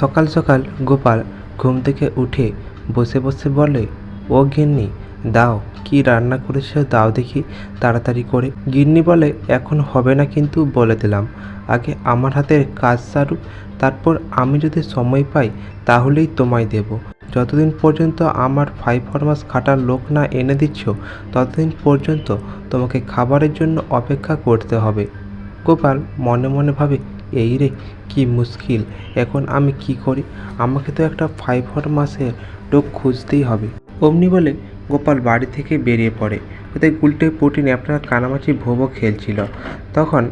সকাল সকাল গোপাল ঘুম থেকে উঠে বসে বসে বলে, ও গিন্নি, দাও, কি রান্না করেছ দাও দেখি তাড়াতাড়ি করে। গিন্নি বলে, এখন হবে না কিন্তু বলে দিলাম। আগে আমার হাতের কাজ সারুক তারপর আমি যদি সময় পাই তাহলেই তোমায় দেব। যতদিন পর্যন্ত আমার ফাইভ ফরমাস খাটার লোক না এনে দিচ্ছ, ততদিন পর্যন্ত তোমাকে খাবারের জন্য অপেক্ষা করতে হবে। গোপাল মনে মনে ভাবে এই রে, কী মুশকিল। এখন আমি কি করি? আমাকে তো একটা ফাইভ ফর মাসের লোক খুঁজতেই হবে। অমনি বলে গোপাল বাড়ি থেকে বেরিয়ে পড়ে। ওদের গুলটে পুটি ন্যাপটা কানামাছি ভোবো খেলছিল। তখন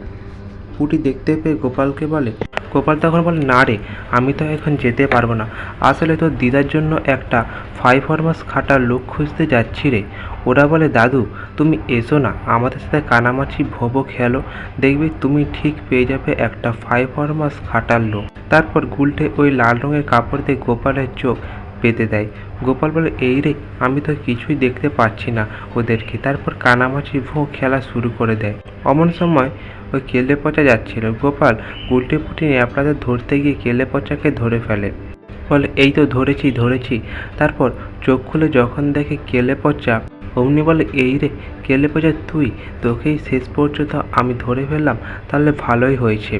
পুটি দেখতে পেয়ে গোপালকে বলে গোপাল তখন বলে, না রে, আমি তো এখন যেতে পারব না। আসলে তোর দিদার জন্য একটা ফাইভ ফরমাস খাটার লোক খুঁজতে যাচ্ছি রে। ওরা বলে, দাদু, তুমি এসো না। আমাদের সাথে কানামাছি, ভোবো খেলো। দেখবে তুমি ঠিক পেয়ে যাবে একটা ফাইভ ফরমাস খাটার লোক তারপর গুলটে ওই লাল রঙের কাপড় দিয়ে গোপালের চোখ পেতে দেয়। গোপাল বলে, এই রে, আমি তো কিছুই দেখতে পাচ্ছি না ওদেরকে। তারপর কানামাছি ভো খেলা শুরু করে দেয়। অমন সময় ওই কেলে পচা যাচ্ছিল। গোপাল গুলটে পুটি ন্যাপড়াতে ধরতে গিয়ে কেলে পচাকে ধরে ফেলে। বলে, এই তো ধরেছি ধরেছি। তারপর চোখ খুলে যখন দেখে কেলে পচা, অমনি বলে, এই রে কেলে পচা তুই? তোকেই শেষ পর্যন্ত আমি ধরে ফেললাম, তাহলে ভালোই হয়েছে।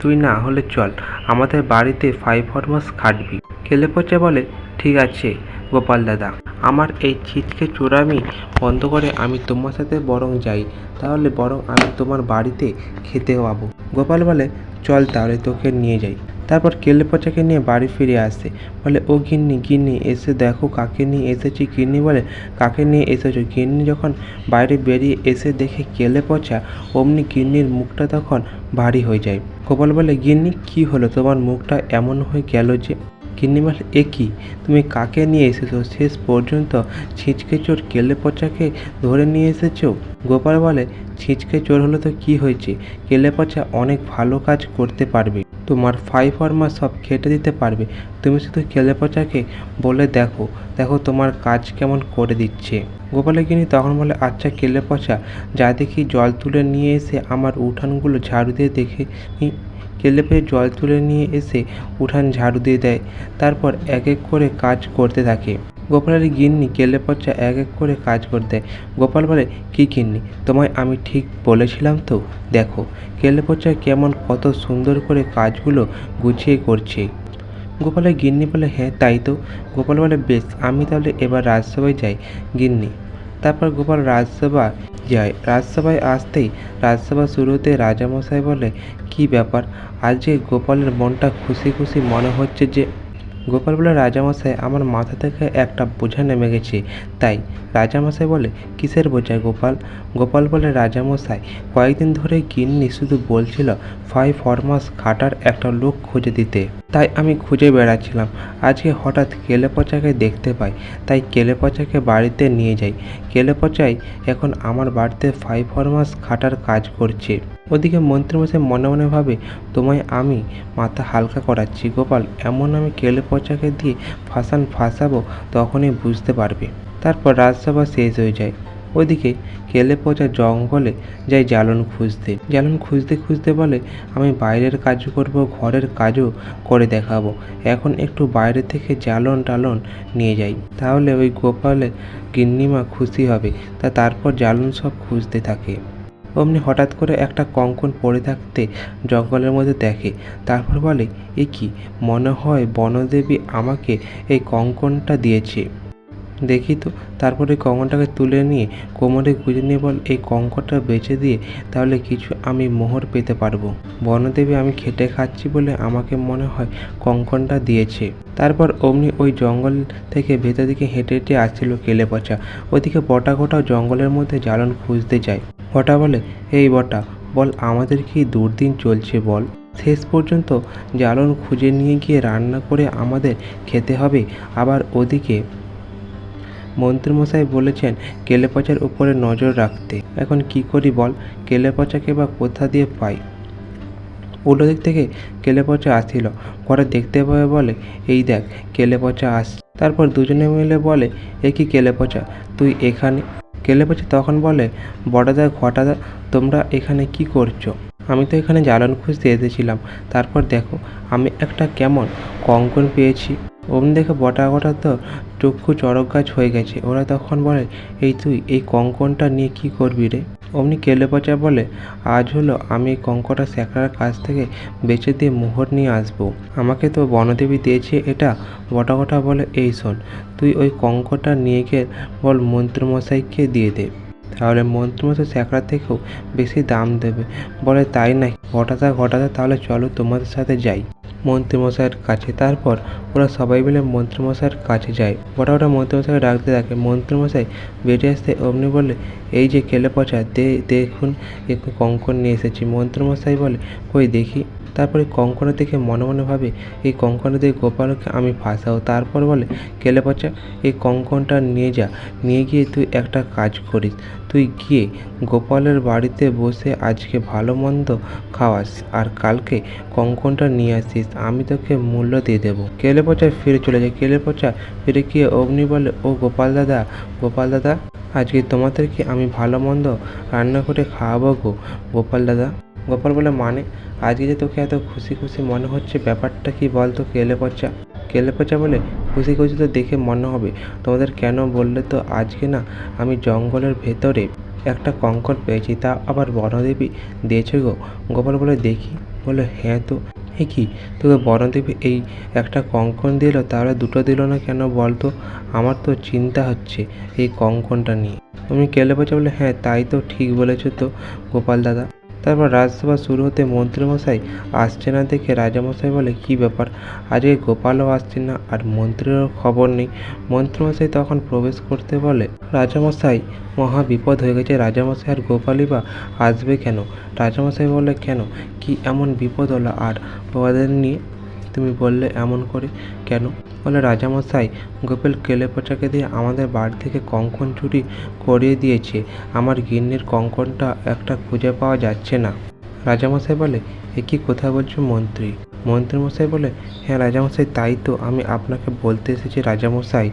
তুই না হলে চল, আমাদের বাড়িতে ফাইভ ফরমাস খাটবি। কেলে পচা বলে, ঠিক আছে গোপাল দাদা। আমার এই ছিটকে চোরামি বন্ধ করে আমি তোমার সাথে বরং যাই। তাহলে বরং আমি তোমার বাড়িতে খেতে পাবো। গোপাল বলে, চল তাহলে তোকে নিয়ে যাই। তারপর কেলে পচাকে নিয়ে বাড়ি ফিরে আসে। বলে, ও গিন্নি গিন্নি, এসে দেখো কাকে নিয়ে এসেছি। গিন্নি বলে, কাকে নিয়ে এসেছ? গিন্নি যখন বাইরে বেরিয়ে এসে দেখে কেলে পচা অমনি গিন্নির মুখটা তখন ভারী হয়ে যায়। গোপাল বলে, গিন্নি, কি হলো? তোমার মুখটা এমন হয়ে গেল যে বলে এ কি? তুমি কাকে নিয়ে এসেছ? শেষ পর্যন্ত ছিঁচকে চোর কেলে পচাকে ধরে নিয়ে এসেছ? গোপাল বলে ছিঁচকে চোর হলে তো কি হয়েছে? কেলে পচা অনেক ভালো কাজ করতে পারবে। তোমার ফাইভ ফর্মা সব খেটে দিতে পারবে। তুমি শুধু কেলে পচাকে বলে দেখো। দেখো তোমার কাজ কেমন করে দিচ্ছে। গোপালে গিনি তখন বলে আচ্ছা কেলে পচা, যা দেখি জল তুলে নিয়ে এসে আমার উঠানগুলো ঝাড়ু দিয়ে দেখে কেলে পেয়ে জল তুলে নিয়ে এসে উঠান ঝাড়ু দিয়ে দেয়। তারপর এক এক করে কাজ করতে থাকে। গোপালের গিন্নি কেলে এক এক করে কাজ করে দেয়। গোপাল বলে, কী গিন্নি, তোমায় আমি ঠিক বলেছিলাম তো? দেখো কেলে কেমন কত সুন্দর করে কাজগুলো গুছিয়ে করছে। গোপালের গিন্নি বলে হ্যাঁ তাই তো। গোপাল বলে, বেশ, আমি তাহলে এবার রাজসভায় যাই। গিন্নি তারপর গোপাল রাজসভা যায়। রাজসভায় আসতেই রাজসভা শুরুতে রাজামশাই বলে, কি ব্যাপার? আজকে গোপালের মনটা খুশি খুশি মনে হচ্ছে যে গোপাল বলে রাজামশাই আমার মাথা থেকে একটা বোঝা নেমে গেছে। তাই রাজামশাই বলে, কিসের বোঝা গোপাল? গোপাল বলে, রাজামশাই, কয়েকদিন ধরে গিন্নি শুধু বলছিল ফাইভ ফরমাস খাটার একটা লোক খুঁজে দিতে। তাই আমি খুঁজে বেড়াচ্ছিলাম। আজকে হঠাৎ কেলে পচাকে দেখতে পাই। তাই কেলে পচাকে বাড়িতে নিয়ে যাই। কেলে পচাই এখন আমার বাড়িতে ফাইভ ফরমাস খাটার কাজ করছে। ওদিকে মন্ত্রীমশাই মনে মনে ভাবে, তোমায় আমি মাথা হালকা করাচ্ছি গোপাল, এমন আমি কেলে পচাকে দিয়ে ফাঁসান ফাঁসাবো তখনই বুঝতে পারবে। তারপর রাজসভা শেষ হয়ে যায়। ওদিকে কেলে পচা জঙ্গলে যায় জ্বালন খুঁজতে। জ্বালন খুঁজতে খুঁজতে বলে, আমি বাইরের কাজও করব, ঘরের কাজও করে দেখাবো। এখন একটু বাইরে থেকে জ্বালন টালন নিয়ে যাই। তাহলে ওই গোপালে গিন্নিমা খুশি হবে। তা তারপর জ্বালন সব খুঁজতে থাকে। অমনি হঠাৎ করে একটা কঙ্কন পড়ে থাকতে জঙ্গলের মধ্যে দেখে। তারপর বলে, এ কি? মনে হয় বনদেবী আমাকে এই কঙ্কনটা দিয়েছে। দেখি তো। তারপরে কঙ্কনটাকে তুলে নিয়ে কোমরে গুঁজে নিয়ে বল, এই কঙ্কনটা বেচে দিয়ে তাহলে কিছু আমি মোহর পেতে পারব। বনদেবী, আমি খেটে খাচ্ছি বলে আমাকে মনে হয় কঙ্কনটা দিয়েছে। তারপর অমনি ওই জঙ্গল থেকে ভেতর দিকে হেঁটে হেঁটে আসছিল কেলে পচা। ওইদিকে বটা গোটাও জঙ্গলের মধ্যে জ্বালন খুঁজতে যায়। বটা বলে, এই বটা, বল, আমাদের কি দুর্দিন চলছে বল? শেষ পর্যন্ত জ্বালন খুঁজে নিয়ে গিয়ে রান্না করে আমাদের খেতে হবে। আবার ওদিকে মন্ত্রীমশাই বলেছেন, কেলেপচার উপরে নজর রাখতে। এখন কি করি বল, কেলেপচাকে বা কোথা দিয়ে পাই? উল্টো দিক থেকে কেলেপচা আসছিল ঘরে দেখতে পাবে বলে, এই দেখ, কেলেপচা আস তারপর দুজনে মিলে বলে, এ কি কেলেপচা? তুই এখানে? কেলেপচা তখন বলে, বড়দা, ঘটাদা, তোমরা এখানে কি করছ? আমি তো এখানে জ্বালান খুঁজতে এসেছিলাম তারপর দেখো, আমি একটা কেমন কঙ্কন পেয়েছি। অমনি দেখে বটা বটা তো চক্ষু চড়ক গাছ হয়ে গেছে। ওরা তখন বলে, এই তুই এই কঙ্কনটা নিয়ে কি করবি রে? অমনি কেলে পচা বলে, আজ হলো আমি এই কঙ্কটা স্যাকরার কাছ থেকে বেচে দিয়ে মোহর নিয়ে আসব। আমাকে তো বনদেবী দিয়েছে এটা। বটা বটা বলে, এই শোন, তুই ওই কঙ্কটা নিয়ে গিয়ে বল মন্ত্রমশাইকে দিয়ে দে। তাহলে মন্ত্রমশাই স্যাকরা থেকেও বেশি দাম দেবে। বলে, তাই নাকি? ঘটাতে ঘটাতে তাহলে চলো তোমাদের সাথে যাই। মন্ত্রীমশাইয়ের কাছে। তারপর ওরা সবাই মিলে মন্ত্রীমশাইয়ের কাছে যায়। ওটা ওটা মন্ত্রীমশাইকে ডাকতে থাকে, মন্ত্রীমশাই বেরিয়ে আসতে অমনি বলে এই যে কেলে পচা, দে, দেখুন, একটু কঙ্কন নিয়ে এসেছি। মন্ত্রীমশাই বলে, কই দেখি। তারপরে কঙ্কনের দেখে মনে মনে ভাবে, এই কঙ্কনে দিয়ে গোপালকে আমি ফাঁসাও। তারপর বলে, কেলে পচা, এই কঙ্কনটা নিয়ে যা। নিয়ে গিয়ে তুই একটা কাজ করিস। তুই গিয়ে গোপালের বাড়িতে বসে আজকে ভালো মন্দ খাওয়াস আর কালকে কঙ্কনটা নিয়ে আসিস। আমি তোকে মূল্য দিয়ে দেবো কেলে পচা ফিরে চলে যায়। কেলে পচা ফিরে গিয়ে অগ্নি বলে, ও গোপাল দাদা গোপাল দাদা, আজকে তোমাদেরকে আমি ভালো মন্দ রান্না করে খাওয়াবো গো, গোপাল দাদা। গোপাল বলে মানে? আজকে যে তোকে এত খুশি খুশি মনে হচ্ছে, ব্যাপারটা কি বল তো কেলে পচা কেলে পচা বলে, খুশি খুশি তো দেখে মনে হবে। তোমাদের কেন বললে তো আজকে না, আমি জঙ্গলের ভেতরে একটা কঙ্কর পেয়েছি, তা আবার বনদেবী দিয়েছে গো? গোপাল বলে, দেখি। বলে হ্যাঁ তো। এ কি? তোকে বনদেবী এই একটা কঙ্কন দিল, তাহলে দুটো দিল না কেন বল তো আমার তো চিন্তা হচ্ছে এই কঙ্কনটা নিয়ে। তুমি কেলে পচা বলে হ্যাঁ তাই তো ঠিক বলেছ তো গোপাল দাদা। তারপর রাজসভা শুরু হতে মন্ত্রীমশাই আসছে না দেখে রাজামশাই বলে, কি ব্যাপার? আজকে গোপালও আসছে না আর মন্ত্রীরও খবর নেই। মন্ত্রীমশাই তখন প্রবেশ করতে বলে, রাজামশাই, মহা বিপদ হয়ে গেছে। রাজামশাই আর গোপালই বা আসবে কেন? রাজামশাই বলে, কেন? কি এমন বিপদ হলো? আর ওদের নিয়ে তুমি বললে এমন করে কেন? বলে রাজামশাই গোপাল কেলে পচাকে দিয়ে আমাদের বাড়ি থেকে কঙ্কন চুরি করিয়ে দিয়েছে। আমার গিন্নির কঙ্কনটা একটা খুঁজে পাওয়া যাচ্ছে না। রাজামশাই বলে, এ কি কথা বলছো মন্ত্রী? মন্ত্রীমশাই বলে হ্যাঁ রাজামশাই, তাই তো আমি আপনাকে বলতে এসেছি রাজামশাই।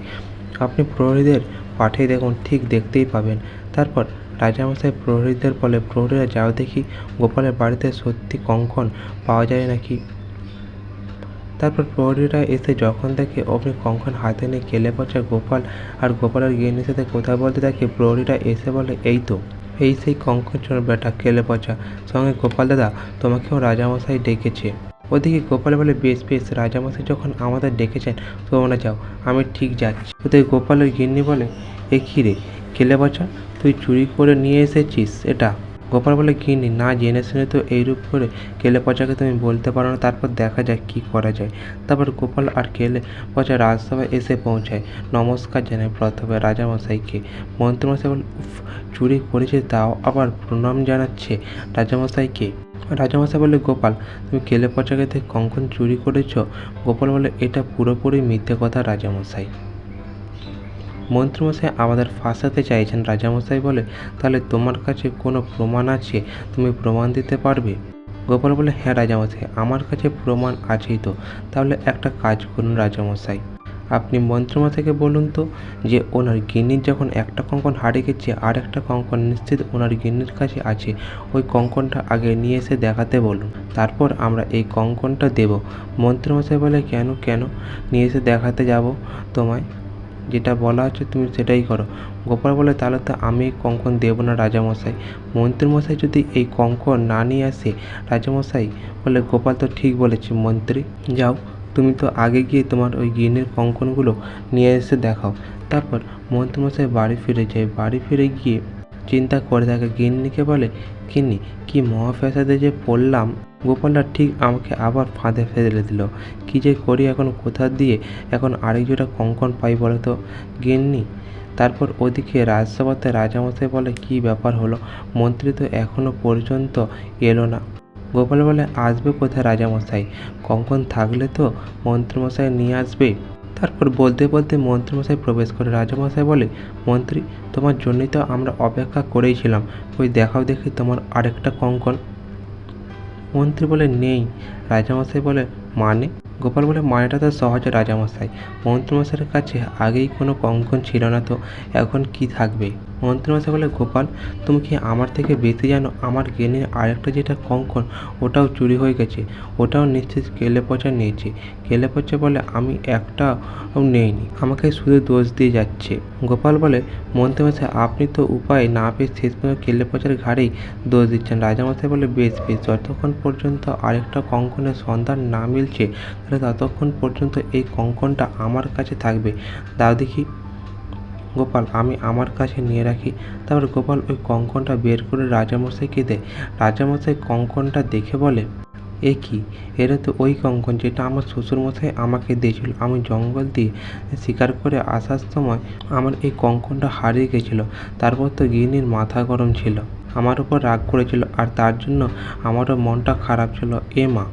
আপনি প্রহরীদের পাঠিয়ে দেখুন, ঠিক দেখতেই পাবেন। তারপর রাজামশাই প্রহরীদের বলে, প্রহরীরা যাও দেখি গোপালের বাড়িতে সত্যি কঙ্কন পাওয়া যায় নাকি? তারপর প্রহরীরা এসে যখন দেখে অমনি কঙ্কন হাতে নিয়ে কেলে পচা গোপাল আর গোপালের গিন্নির সাথে কথা বলতে থাকে প্রহরীরা এসে বলে, এই তো, এই সেই কঙ্কন বেটা কেলে পচা সঙ্গে গোপাল দাদা, তোমাকেও রাজামশাই ডেকেছে। ওদিকে গোপাল বলে, বেশ বেশ, রাজামশাই যখন আমাদের ডেকেছেন, তোমরা যাও, আমি ঠিক যাচ্ছি। ওদিকে গোপালের গিন্নি বলে, এ কী রে কেলে পচা তুই চুরি করে নিয়ে এসেছিস, এটা? গোপাল বলে কিনি না জেনে শুনে তো এইরূপ করে কেলে পচাকে তুমি বলতে পারো না, তারপর দেখা যাক কি করা যায়। তারপর গোপাল আর কেলে পচা রাজসভায় এসে পৌঁছায়। নমস্কার জানায় প্রথমে রাজামশাইকে। মন্ত্রীমশাই বলে উফ, চুরি করেছে তাও আবার প্রণাম জানাচ্ছে রাজামশাইকে? রাজামশাই বলে, গোপাল, তুমি কেলে পচাকে থেকে কঙ্কন চুরি করেছ? গোপাল বলে, এটা পুরোপুরি মিথ্যে কথা রাজামশাই। মন্ত্রীমশাই আমাদের ফাঁসাতে চাইছেন রাজামশাই বলে, তাহলে তোমার কাছে কোনো প্রমাণ আছে? তুমি প্রমাণ দিতে পারবে? গোপাল বলে হ্যাঁ রাজামশাই, আমার কাছে প্রমাণ আছেই তো। তাহলে একটা কাজ করুন রাজামশাই। আপনি মন্ত্রমশাইকে বলুন তো যে, ওনার গিন্নির যখন একটা কঙ্কন হারিয়ে গেছে আর একটা কঙ্কন নিশ্চিত ওনার গিন্নির কাছে আছে, ওই কঙ্কনটা আগে নিয়ে এসে দেখাতে বলুন। তারপর আমরা এই কঙ্কনটা দেব। মন্ত্রমশাই বলে, কেন কেন? নিয়ে এসে দেখাতে যাব তোমায়। যেটা বলা হচ্ছে তুমি সেটাই করো। গোপাল বলে, তাহলে তো আমি কঙ্কন দেবো না রাজামশাই। মন্ত্রীমশাই যদি এই কঙ্কন না নিয়ে আসে, রাজামশাই বলে, গোপাল তো ঠিক বলেছে, মন্ত্রী। যাও, তুমি তো আগে গিয়ে তোমার ওই গিনের কঙ্কনগুলো নিয়ে এসে দেখাও। তারপর মন্ত্রীমশাই বাড়ি ফিরে যায়। বাড়ি ফিরে গিয়ে চিন্তা করে থাকে। গিন্নিকে বলে, গিন্নি, কি মহাফ্যাসাদে যে পড়লাম গোপালটা ঠিক আমাকে আবার ফাঁদে ফেলে দিল। কী যে করি এখন, কোথা দিয়ে এখন আরেক জোড়া কঙ্কন পাই বলো তো? গিন্নি, তারপর ওদিকে রাজসভাতে রাজামশাই বলে, কি ব্যাপার হলো? মন্ত্রী তো এখনও পর্যন্ত এলো না। গোপাল বলে, আসবে কোথায় রাজামশাই? কঙ্কন থাকলে তো মন্ত্রীমশাই নিয়ে আসবে। তারপর বলতে বলতে মন্ত্রীমশাই প্রবেশ করে। রাজামশাই বলে, মন্ত্রী, তোমার জন্যই তো আমরা অপেক্ষা করেইছিলাম ওই দেখাও দেখি তোমার আরেকটা কঙ্কন। মন্ত্রী বলে নেই। রাজামশাই বলে মানে? গোপাল বলে, মানেটা তো সহজে রাজামশাই। মন্ত্রীমশাইয়ের কাছে আগেই কোনো কঙ্কন ছিল না তো, এখন কি থাকবে? মন্ত্রীমশাই বলে, গোপাল, তুমি কি আমার থেকে বেশি জানো? আমার গেনের আরেকটা যেটা কঙ্কন, ওটাও চুরি হয়ে গেছে। ওটাও নিশ্চিত কেলে পচা নিয়েছে। কেলে পচা বলে, আমি একটাও নেইনি। আমাকে শুধু দোষ দিয়ে যাচ্ছে। গোপাল বলে, মন্ত্রীমশাই, আপনি তো উপায় না পেয়ে শেষ পর্যন্ত কেলে পচার ঘাড়েই দোষ দিচ্ছেন। রাজামশাই বলে, বেশ বেশ, যতক্ষণ পর্যন্ত আরেকটা কঙ্কনের সন্ধান না মিলছে, তাহলে ততক্ষণ পর্যন্ত এই কঙ্কনটা আমার কাছে থাকবে। দাও দেখি। গোপাল, আমি আমার কাছে নিয়ে রাখি। তারপর গোপাল ওই কঙ্কনটা বের করে রাজামশাইকে দেয়। রাজামশাই কঙ্কনটা দেখে বলে, এ কি? এটা তো ওই কঙ্কন যেটা আমার শ্বশুরমশাই আমাকে দিয়েছিল। আমি জঙ্গল দিয়ে শিকার করে আসার সময় আমার এই কঙ্কনটা হারিয়ে গেছিল। তারপর তো গিনির মাথা গরম ছিল। আমার উপর রাগ করেছিল। আর তার জন্য আমারও মনটা খারাপ ছিল। এ মা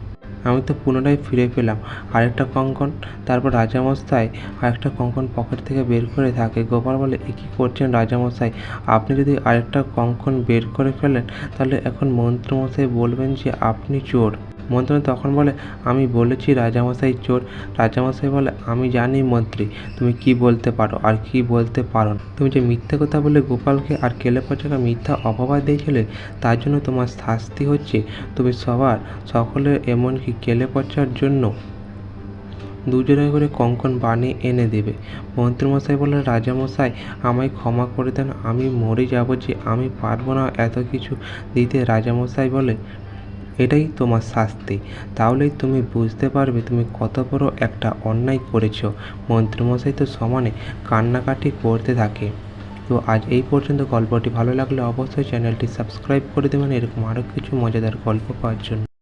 আমি তো পুনরায় ফিরে পেলাম। আরেকটা কঙ্কন, তারপর রাজামশাই, আরেকটা কঙ্কন পকেট থেকে বের করে থাকে। গোপাল বলে, এ কী করছেন রাজামশাই? আপনি যদি আরেকটা কঙ্কন বের করে ফেলেন, তাহলে এখন মন্ত্রমশাই বলবেন যে আপনি চোর। মন্ত্রী তখন বলে, আমি বলেছি রাজামশাই চোর। রাজামশাই বলে, আমি জানি মন্ত্রী, তুমি কি বলতে পারো আর কি বলতে পারো তুমি যে মিথ্যে কথা বলে গোপালকে আর কেলে পচাকে মিথ্যা অপবাদ দিয়েছিলে, তার জন্য তোমার শাস্তি হচ্ছে। তুমি সবার সকলের এমনকি কেলে পচার জন্য দুজনে করে কঙ্কন বানিয়ে এনে দেবে। মন্ত্রীমশাই বললেন রাজামশাই, আমায় ক্ষমা করে দেন, আমি মরে যাব যে আমি পারব না এত কিছু দিতে। রাজামশাই বলে এটাই তোমার শাস্তি। তাহলেই তুমি বুঝতে পারবে তুমি কত বড় একটা অন্যায় করেছ। মন্ত্রীমশাই তো সমানে কান্নাকাটি করতে থাকে। তো আজ এই পর্যন্ত গল্পটি ভালো লাগলে অবশ্যই চ্যানেলটি সাবস্ক্রাইব করে দেবেন। এরকম আরও কিছু মজাদার গল্প পাওয়ার জন্য।